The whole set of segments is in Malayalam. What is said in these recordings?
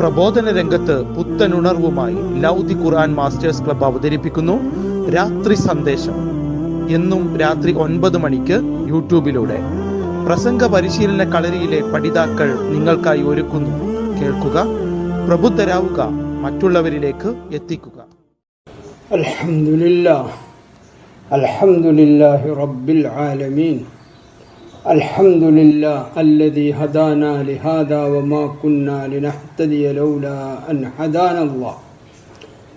പ്രബോധന രംഗത്ത് പുത്തനുണർവുമായി ലൗദി ഖുർആൻ മാസ്റ്റേഴ്സ് ക്ലബ് അവതരിപ്പിക്കുന്നു. രാത്രി സന്ദേശം. എന്നും രാത്രി ഒൻപത് മണിക്ക് യൂട്യൂബിലൂടെ. പ്രസംഗ പരിശീലന കളരിയിലെ പഠിതാക്കൾ നിങ്ങൾക്കായി ഒരുക്കുന്നു. കേൾക്കുക പ്രബുദ്ധരാവുക മറ്റുള്ളവരിലേക്ക് എത്തിക്കുക. അലഹമില്ല അലഹമുല്ലാഹി റബ്ബിൽ ആലമീൻ. الحمد لله الذي هدانا لهذا وما كنا لنهتدي لولا أن هدانا الله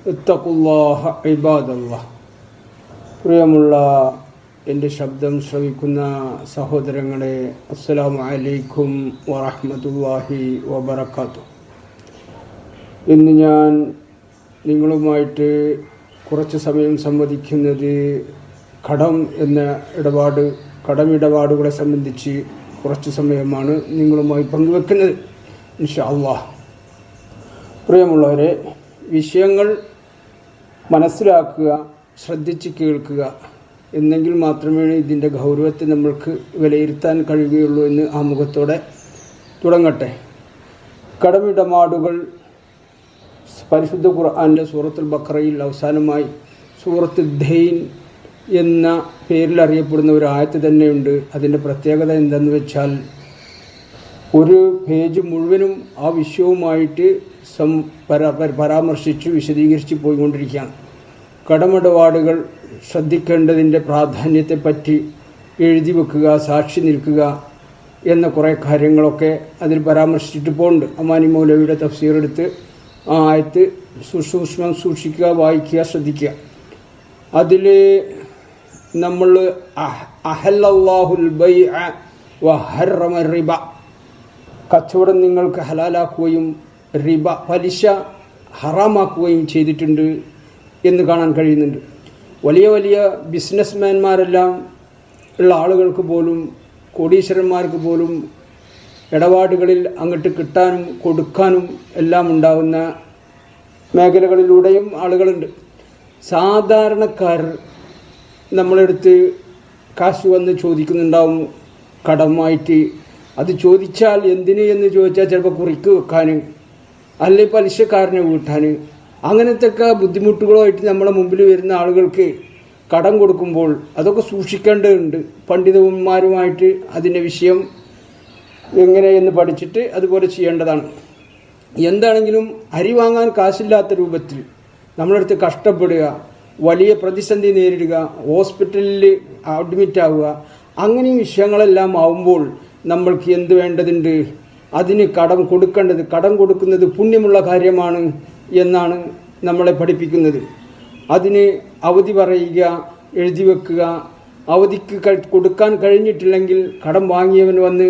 اتقوا الله عباد الله പ്രിയമുള്ള എന്റെ ശബ്ദം ശ്രവിക്കുന്ന സഹോദരങ്ങളെ അസ്സലാമു അലൈക്കും വറഹ്മത്തുള്ളാഹി വബർക്കാത്തു ഇന്ന് ഞാൻ നിങ്ങളുമായിട്ട് കുറച്ച് സമയം സംവദിക്കുന്നത് കടം എന്ന ഇടപാട് കടമിടപാടുകളെ സംബന്ധിച്ച് കുറച്ച് സമയമാണ് നിങ്ങളുമായി പങ്കുവെക്കുന്നത് ഇൻഷാ അള്ളാഹ് പ്രിയമുള്ളവരെ വിഷയങ്ങൾ മനസ്സിലാക്കുക ശ്രദ്ധിച്ച് കേൾക്കുക എന്നെങ്കിൽ മാത്രമേ ഇതിന്റെ ഗൗരവത്തെ നമ്മൾക്ക് വിലയിരുത്താൻ കഴിയുകയുള്ളൂ എന്ന് ആമുഖത്തോടെ തുടങ്ങട്ടെ. കടമിടപാടുകൾ പരിശുദ്ധ ഖുർആാന്റെ സൂറത്തുൽ ബക്രയിൽ അവസാനമായി സൂറത്ത് ധെയിൻ എന്ന പേരിൽ അറിയപ്പെടുന്ന ഒരു ആയത്ത് തന്നെയുണ്ട്. അതിന്റെ പ്രത്യേകത എന്തെന്ന് വെച്ചാൽ ഒരു പേജ് മുഴുവനും ആ വിഷയവുമായിട്ട് സം പരാ പര- പരാമർശിച്ച് വിശദീകരിച്ച് പോയിക്കൊണ്ടിരിക്കുകയാണ്. കടമിടപാടുകൾ ശ്രദ്ധിക്കേണ്ടതിന്റെ പ്രാധാന്യത്തെപ്പറ്റി എഴുതി വെക്കുക സാക്ഷി നിൽക്കുക എന്ന കുറേ കാര്യങ്ങളൊക്കെ അതിൽ പരാമർശിച്ചിട്ട് പോകുന്നുണ്ട് അമാനി മൗലവിയുടെ തഫ്സീർ എടുത്ത് ആ ആയത്ത് സുസൂക്ഷ്മം സൂക്ഷിക്കുക വായിക്കുക ശ്രദ്ധിക്കുക. അതിൽ നമ്മൾ റിബ. കച്ചവടം നിങ്ങൾക്ക് ഹലാലാക്കുകയും റിബ പലിശ ഹറാമാക്കുകയും ചെയ്തിട്ടുണ്ട് എന്ന് കാണാൻ കഴിയുന്നുണ്ട്. വലിയ വലിയ ബിസിനസ്മാൻമാരെല്ലാം ഉള്ള ആളുകൾക്ക് പോലും കോടീശ്വരന്മാർക്ക് പോലും ഇടപാടുകളിൽ അങ്ങോട്ട് കിട്ടാനും കൊടുക്കാനും എല്ലാം ഉണ്ടാകുന്ന മേഖലകളിലൂടെയും ആളുകളുണ്ട്. സാധാരണക്കാർ നമ്മളെടുത്ത് കാശ് വന്ന് ചോദിക്കുന്നുണ്ടാവും. കടമായിട്ട്. അത് ചോദിച്ചാൽ എന്തിന് എന്ന് ചോദിച്ചാൽ ചിലപ്പോൾ കുറിക്ക് വെക്കാൻ അല്ലെ പലിശക്കാരനെ വീട്ടാൻ അങ്ങനത്തെ ഒക്കെ ബുദ്ധിമുട്ടുകളുമായിട്ട് നമ്മളെ മുമ്പിൽ വരുന്ന ആളുകൾക്ക് കടം കൊടുക്കുമ്പോൾ അതൊക്കെ സൂക്ഷിക്കേണ്ടതുണ്ട്. പണ്ഡിതന്മാരുമായിട്ട് അതിന്റെ വിഷയം എങ്ങനെയെന്ന് പഠിച്ചിട്ട് അതുപോലെ ചെയ്യേണ്ടതാണ്. എന്താണെങ്കിലും അരി വാങ്ങാൻ കാശില്ലാത്ത രൂപത്തിൽ നമ്മളടുത്ത് കഷ്ടപ്പെടുക വലിയ പ്രതിസന്ധി നേരിടുക ഹോസ്പിറ്റലിൽ അഡ്മിറ്റ് ആവുക അങ്ങനെയും വിഷയങ്ങളെല്ലാം ആവുമ്പോൾ നമ്മൾക്ക് എന്ത് വേണ്ടതുണ്ട്? അതിന് കടം കൊടുക്കേണ്ടത് കടം കൊടുക്കുന്നത് പുണ്യമുള്ള കാര്യമാണ് എന്നാണ് നമ്മളെ പഠിപ്പിക്കുന്നത്. അതിന് അവധി പറയുക എഴുതി വെക്കുക. അവധിക്ക് കൊടുക്കാൻ കഴിഞ്ഞിട്ടില്ലെങ്കിൽ കടം വാങ്ങിയവൻ വന്ന്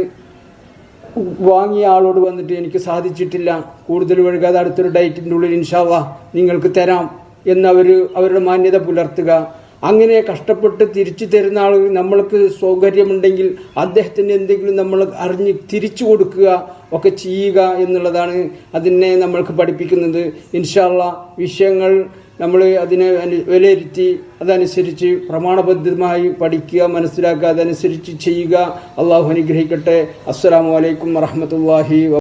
വാങ്ങിയ ആളോട് വന്നിട്ട് എനിക്ക് സാധിച്ചിട്ടില്ല. കൂടുതൽ വഴുകാതെ അടുത്തൊരു ഡയറ്റിന്റെ ഉള്ളിൽ ഇൻഷാല്ല നിങ്ങൾക്ക് തരാം. എന്നവർ അവരുടെ മാന്യത പുലർത്തുക. അങ്ങനെ കഷ്ടപ്പെട്ട് തിരിച്ചു തരുന്ന ആളുകൾ നമ്മൾക്ക് സൗകര്യമുണ്ടെങ്കിൽ അദ്ദേഹത്തിന് എന്തെങ്കിലും നമ്മൾ അറിഞ്ഞ് തിരിച്ചു കൊടുക്കുക ഒക്കെ ചെയ്യുക എന്നുള്ളതാണ് അതിനെ നമ്മൾക്ക് പഠിപ്പിക്കുന്നത്. ഇൻഷാള്ള വിഷയങ്ങൾ നമ്മൾ അതിനെ വിലയിരുത്തി അതനുസരിച്ച് പ്രമാണബദ്ധമായി പഠിക്കുക മനസ്സിലാക്കുക അതനുസരിച്ച് ചെയ്യുക. അള്ളാഹു അനുഗ്രഹിക്കട്ടെ. അസ്സാം വലൈക്കും വറഹമത്തല്ലാഹി